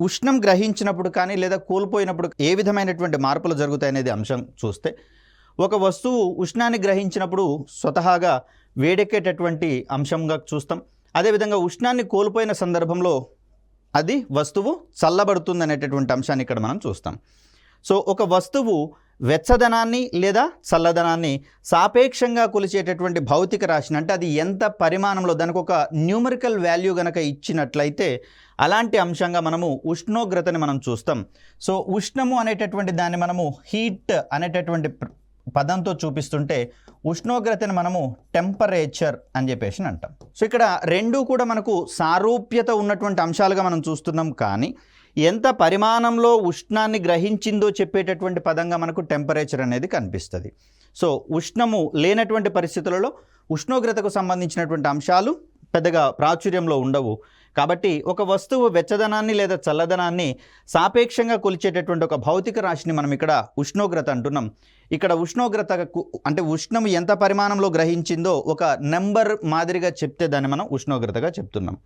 ఉష్ణం గ్రహించినప్పుడు కానీ లేదా కోల్పోయినప్పుడు ఏ విధమైనటువంటి మార్పులు జరుగుతాయి అనేది అంశం చూస్తే ఒక వస్తువు ఉష్ణాన్ని గ్రహించినప్పుడు స్వతహాగా వేడెక్కేటటువంటి అంశంగా చూస్తాం. అదేవిధంగా ఉష్ణాన్ని కోల్పోయిన సందర్భంలో అది వస్తువు చల్లబడుతుంది అనేటటువంటి అంశాన్ని ఇక్కడ మనం చూస్తాం. సో ఒక వస్తువు వెచ్చదనాన్ని లేదా చల్లదనాన్ని సాపేక్షంగా కొలిచేటటువంటి భౌతిక రాశిని అంటే అది ఎంత పరిమాణంలో దానికి ఒక న్యూమరికల్ వాల్యూ గనక ఇచ్చినట్లయితే అలాంటి అంశంగా మనము ఉష్ణోగ్రతని మనం చూస్తాం. సో ఉష్ణము అనేటటువంటి దాన్ని మనము హీట్ అనేటటువంటి పదంతో చూపిస్తుంటే ఉష్ణోగ్రతని మనము టెంపరేచర్ అని చెప్పేసి అంటాం. సో ఇక్కడ రెండు కూడా మనకు సారూప్యత ఉన్నటువంటి అంశాలుగా మనం చూస్తున్నాం. కానీ ఎంత పరిమాణంలో ఉష్ణాన్ని గ్రహించిందో చెప్పేటటువంటి పదంగా మనకు టెంపరేచర్ అనేది కనిపిస్తుంది. సో ఉష్ణము లేనటువంటి పరిస్థితులలో ఉష్ణోగ్రతకు సంబంధించినటువంటి అంశాలు పెద్దగా ప్రాచుర్యంలో ఉండవు. కాబట్టి ఒక వస్తువు వెచ్చదనాన్ని లేదా చల్లదనాన్ని సాపేక్షంగా కొలిచేటటువంటి ఒక భౌతిక రాశిని మనం ఇక్కడ ఉష్ణోగ్రత అంటున్నాం. ఇక్కడ ఉష్ణోగ్రతకు అంటే ఉష్ణం ఎంత పరిమాణంలో గ్రహించిందో ఒక నెంబర్ మాదిరిగా చెప్తే దాన్ని మనం ఉష్ణోగ్రతగా చెప్తున్నాం.